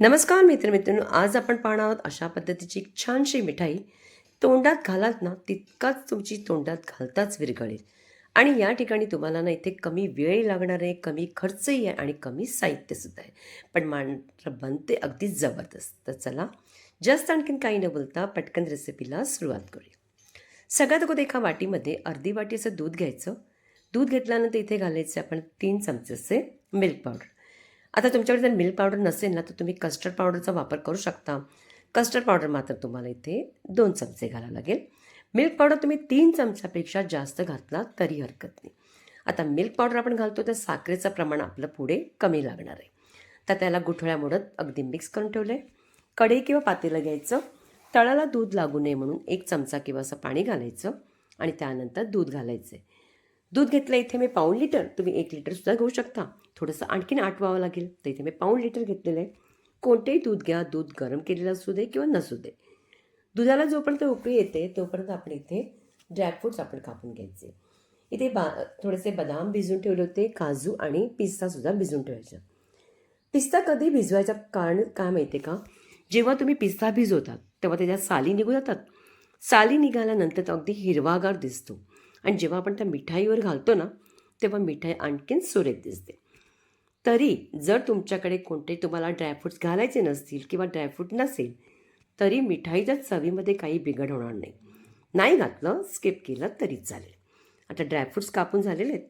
नमस्कार मित्रमित्रांनो आज आपण पाहणार आहोत अशा पद्धतीची एक छानशी मिठाई. तोंडात घालात ना तितकाच तुमची तोंडात घालताच विरघळेल. आणि या ठिकाणी तुम्हाला ना इथे कमी वेळ लागणार आहे कमी खर्चही आहे आणि कमी साहित्यसुद्धा आहे. पण मात्र बनते अगदीच जबरदस्त. तर चला जास्त आणखीन काही न बोलता पटकन रेसिपीला सुरुवात करूया. सगळ्यात अगोदर एका वाटीमध्ये अर्धी वाटी असं दूध घ्यायचं. दूध घेतल्यानंतर इथे घालायचे आपण तीन चमचे मिल्क पावडर आता तुमच्याकडे जर मिल्क पावडर नसेल ना तर तुम्ही कस्टर्ड पावडरचा वापर करू शकता. कस्टर्ड पावडर मात्र तुम्हाला इथे दोन चमचे घालावं लागेल. मिल्क पावडर तुम्ही तीन चमच्यापेक्षा जास्त घातला तरी हरकत नाही. आता मिल्क पावडर आपण घालतो तर साखरेचं प्रमाण आपलं पुढे कमी लागणार आहे. तर त्याला गुठळ्या मोडत अगदी मिक्स करून ठेवलं आहे कढई किंवा पातेलं घ्यायचं. तळाला दूध लागू नये म्हणून एक चमचा किंवा असं पाणी घालायचं आणि त्यानंतर दूध घालायचं आहे दूध घेतलं इथे मी पाऊण लिटर. तुम्ही एक लिटरसुद्धा घेऊ शकता. थोडंसं आणखीन आटवावं लागेल. तर इथे मी पाऊण लिटर घेतलेलं आहे. कोणतेही दूध घ्या. दूध गरम केलेलं असू दे किंवा नसू दे. दुधाला जोपर्यंत उकळी येते तोपर्यंत आपण इथे ड्रायफ्रूट्स आपण कापून घ्यायचे. इथे बा थोडेसे बदाम भिजून ठेवले होते. काजू आणि पिस्तासुद्धा भिजून ठेवायचा पिस्ता कधी भिजवायचं कारण काय माहिती आहे का? जेव्हा तुम्ही पिस्ता भिजवतात तेव्हा त्याच्या साली निघून जातात. साली निघाल्यानंतर तो अगदी हिरवागार दिसतो. आणि जेव्हा आपण त्या मिठाईवर घालतो ना तेव्हा मिठाई आणखीन सुरेख दिसते. तरी जर तुमच्याकडे कोणते तुम्हाला ड्रायफ्रूट्स घालायचे नसतील किंवा ड्रायफ्रूट नसेल तरी मिठाईच्या चवीमध्ये काही बिघड होणार नाही. नाही घातलं स्किप केलं तरी चालेल. आता ड्रायफ्रूट्स कापून झालेले आहेत.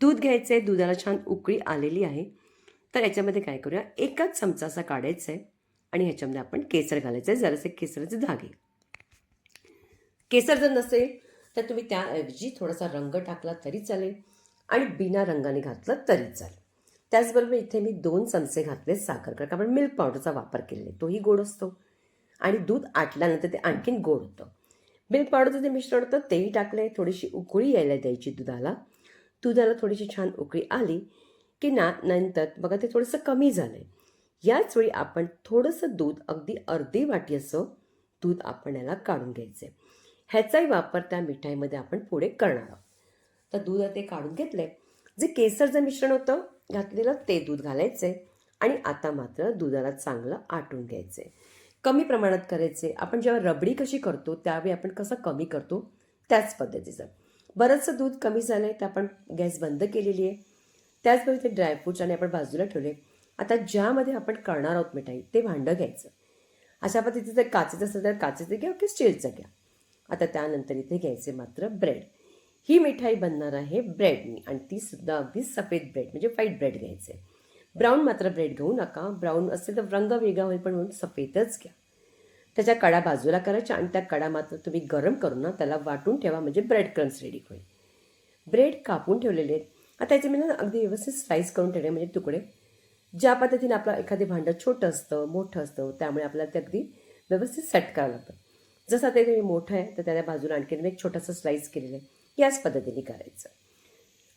दूध घ्यायचं आहे दुधाला छान उकळी आलेली आहे. तर याच्यामध्ये काय करूया एकच चमचा असा काढायचा आहे आणि ह्याच्यामध्ये आपण केसर घालायचं आहे जरासे केसराचे धागे. केसर जर नसेल तर तुम्ही त्याऐवजी थोडासा रंग टाकला तरी चालेल आणि बिना रंगाने घातलं तरी चालेल. त्याचबरोबर इथे मी दोन चमचे घातले साखर कारण आपण मिल्क पावडरचा वापर केलेला तोही गोड असतो आणि दूध आटल्यानंतर ते आणखीन गोड होतं. मिल्क पावडरचं जे मिश्रण होतं तेही टाकले थोडीशी उकळी यायला द्यायची दुधाला. दुधाला थोडीशी छान उकळी आली की ना नंतर बघा ते थोडंसं कमी झालं आहे याच वेळी आपण थोडंसं दूध अगदी अर्धी वाटी असं दूध आपण याला काढून घ्यायचं आहे ह्याचाही वापर त्या मिठाईमध्ये आपण पुढे करणार आहोत. तर दूध ते काढून घेतलं आहे जे केसरचं मिश्रण होतं घातलेलं ते दूध घालायचं आहे आणि आता मात्र दुधाला चांगलं आटून घ्यायचं आहे कमी प्रमाणात करायचे आपण जेव्हा रबडी कशी करतो त्यावेळी आपण कसं कमी करतो त्याच पद्धतीचं. बरंचसं दूध कमी झालं आहे तर आपण गॅस बंद केलेली आहे. त्याचबरोबर ते ड्रायफ्रूट्स आणि आपण बाजूला ठेवले. आता ज्यामध्ये आपण करणार आहोत मिठाई ते भांडं घ्यायचं. अशा पद्धतीचं जर काचेचं असेल तर काचेचं घ्या की स्टीलचं घ्या. आता त्यानंतर इथे घ्यायचे मात्र ब्रेड ही मिठाई बनणार आहे ब्रेडनी आणि ती सुद्धा अगदी सफेद ब्रेड म्हणजे व्हाईट ब्रेड घ्यायचे. ब्राऊन मात्र ब्रेड घेऊ नका. ब्राऊन असेल तर रंग वेगळा होईल पण म्हणून सफेदच घ्या. त्याच्या कडा बाजूला करायच्या आणि त्या कडा मात्र तुम्ही गरम करून ना त्याला वाटून ठेवा म्हणजे ब्रेड क्रम्स रेडी होईल. ब्रेड कापून ठेवलेले आहेत. आता त्याचे मी ना अगदी व्यवस्थित स्लाईस करून ठेवले म्हणजे तुकडे. ज्या पद्धतीने आपलं एखादे भांडं छोटं असतं मोठं असतं त्यामुळे आपल्याला ते अगदी व्यवस्थित सेट करावं लागतं. जसं आता तुम्ही मोठं आहे तर त्याच्या बाजूला आणखीन एक छोटासा स्लाईस केलेलं आहे. याच पद्धतीने करायचं.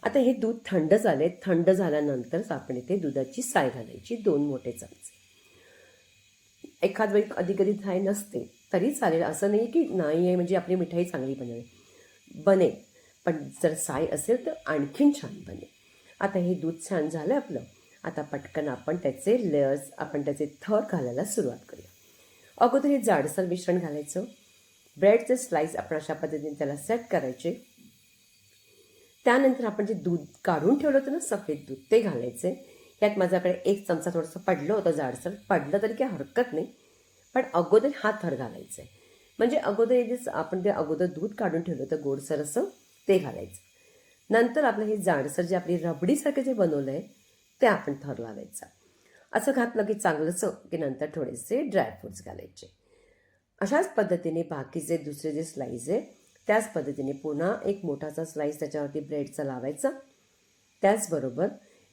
आता हे दूध थंड झाले थंड झाल्यानंतरच आपण इथे दुधाची साय घालायची दोन मोठे चमचे. एखाद वेळी कधी कधी साय नसते तरी चालेल. असं नाही की नाही आहे म्हणजे आपली मिठाई चांगली बनेल बनेल. पण जर साय असेल तर आणखीन छान बनेल. आता हे दूध छान झालं आपलं. आता पटकन आपण त्याचे लेयर्स आपण त्याचे थर घालायला सुरुवात करूया. अगोदर हे जाडसर मिश्रण घालायचं. ब्रेडचे स्लाईस आपण अशा पद्धतीने त्याला सेट करायचे. त्यानंतर आपण जे दूध काढून ठेवलं होतं ना सफेद दूध ते घालायचे. यात माझ्याकडे एक चमचा थोडंसं पडलं होतं जाडसर. पडलं तरी काही हरकत नाही पण अगोदर हा थर घालायचा. आहे म्हणजे अगोदर हे जे आपण ते अगोदर दूध काढून ठेवलं होतं गोडसर असं ते घालायचं. नंतर आपलं हे जाडसर जे आपली रबडीसारखं जे बनवलं आहे ते आपण थर लावायचा असं घातलं की चांगलंच की नंतर थोडेसे ड्रायफ्रूट्स घालायचे. अशाच पद्धतीने बाकीचे दुसरे जे स्लाईस आहे त्याच पद्धतीने पुन्हा एक मोठासा स्लाईस त्याच्यावरती ब्रेडचा लावायचा. त्याचबरोबर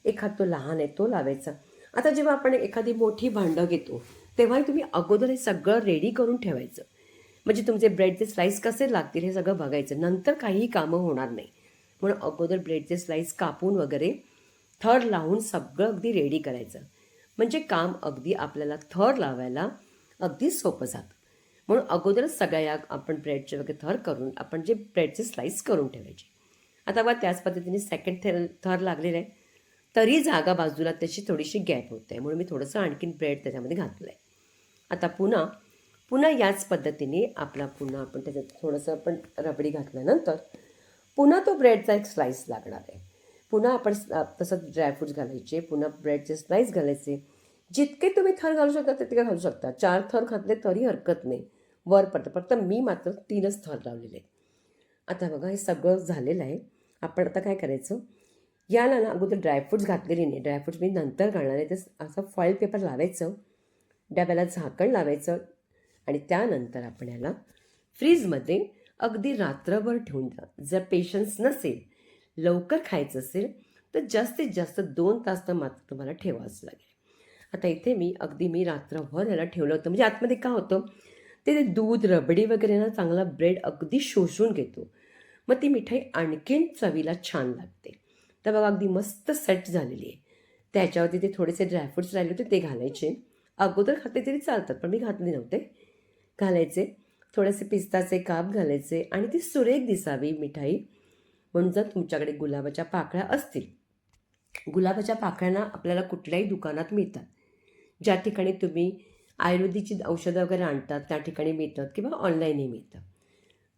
एखाद तो लहान आहे तो लावायचा. आता जेव्हा आपण एखादी मोठी भांडं घेतो तेव्हाही तुम्ही अगोदर हे सगळं रेडी करून ठेवायचं. म्हणजे तुमचे ब्रेडचे स्लाईस कसे लागतील हे सगळं बघायचं. नंतर काहीही कामं होणार नाही. म्हणून अगोदर ब्रेडचे स्लाईस कापून वगैरे थर लावून सगळं अगदी रेडी करायचं. म्हणजे काम अगदी आपल्याला थर लावायला अगदी सोपं जातं. म्हणून अगोदरच सगळ्या या आपण ब्रेडचे वगैरे थर करून आपण जे ब्रेडचे स्लाईस करून ठेवायचे. आता बघा त्याच पद्धतीने सेकंड थर थर लागलेलं आहे. तरी जागा बाजूला त्याची थोडीशी गॅप होते. म्हणून मी थोडंसं आणखीन ब्रेड त्याच्यामध्ये घातलं आहे आता पुन्हा पुन्हा याच पद्धतीने आपला पुन्हा आपण त्याच्यात थोडंसं आपण रबडी घातल्यानंतर पुन्हा तो ब्रेडचा एक स्लाईस लागणार आहे. पुन्हा आपण तसंच ड्रायफ्रूट्स घालायचे पुन्हा ब्रेडचे स्लाईस घालायचे. जितके तुम्ही थर घालू शकता तितके घालू शकता. चार थर घातले तरी हरकत नाही. वरपर्यंत फक्त मी मात्र तीनच थर लावलेले आहेत. आता बघा हे सगळं झालेलं आहे. आपण आता काय करायचं? याला ना अगोदर ड्रायफ्रुट्स घातलेली नाही. ड्रायफ्रूट्स मी नंतर घालणार आहे. ते असं फॉईल पेपर लावायचं. डब्याला झाकण लावायचं. आणि त्यानंतर आपण याला फ्रीजमध्ये अगदी रात्रभर ठेवून द्या. जर पेशन्स नसेल लवकर खायचं असेल तर जास्तीत जास्त दोन तास तर मात्र तुम्हाला ठेवावंच लागेल. आता इथे मी अगदी मी रात्रभर याला ठेवलं होतं. म्हणजे आतमध्ये का होतं? ते ते दूध रबडी वगैरे ना चांगला ब्रेड अगदी शोषून घेतो. मग ती मिठाई आणखीन चवीला छान लागते. तर बघा अगदी मस्त सेट झालेली आहे. त्याच्यावरती ते थोडेसे ड्रायफ्रुट्स राहिले होते ते घालायचे. अगोदर खाते तरी चालतात पण मी घातले नव्हते. घालायचे. थोडेसे पिस्ताचे काप घालायचे आणि ती सुरेख दिसावी मिठाई. म्हणून जर तुमच्याकडे गुलाबाच्या पाकळ्या असतील. गुलाबाच्या पाकळ्यांना आपल्याला कुठल्याही दुकानात मिळतात. ज्या ठिकाणी तुम्ही आयुर्वेदिकची औषधं वगैरे आणतात त्या ठिकाणी मिळतात किंवा ऑनलाईनही मिळतं.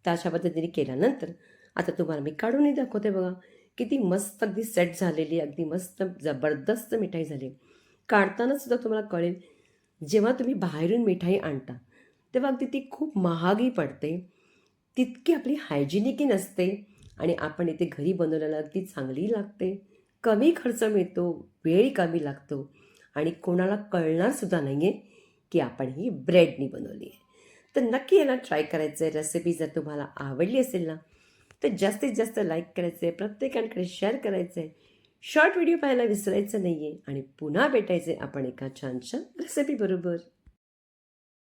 तर अशा पद्धतीने केल्यानंतर आता तुम्हाला मी काढूनही दाखवते बघा. किती मस्त अगदी सेट झालेली अगदी मस्त जबरदस्त मिठाई झाली. काढतानासुद्धा तुम्हाला कळेल जेव्हा तुम्ही बाहेरून मिठाई आणता तेव्हा अगदी ती खूप महागही पडते. तितकी आपली हायजिनिकही नसते आणि आपण इथे घरी बनवलेला अगदी चांगली लागते. कमी खर्च मिळतो वेळ कमी लागतो. आणि कोणाला कळणार सुद्धा नाही आहे की आपण ही ब्रेडनी बनवली आहे. तर नक्की याला ट्राय करायचं आहे रेसिपी जर तुम्हाला आवडली असेल ना तर जास्तीत जास्त लाईक करायचं आहे प्रत्येकांकडे शेअर करायचं आहे शॉर्ट व्हिडिओ पाहायला विसरायचं नाही आहे आणि पुन्हा भेटायचं आहे आपण एका छान छान रेसिपीबरोबर